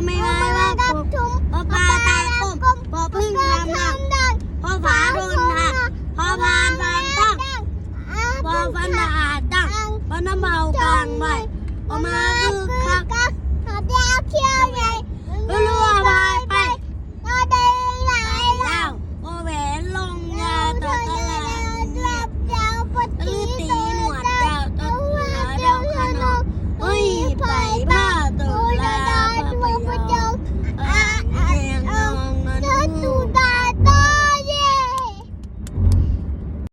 บ่ไม่ไม้ว่าปลูกพอปลาตายกบมพอพึ่งทำหนักพอฝาโดนหักพอพานพานตั้งพอฟันดาดตั้งพอน้ำเมากลางใบพอไมา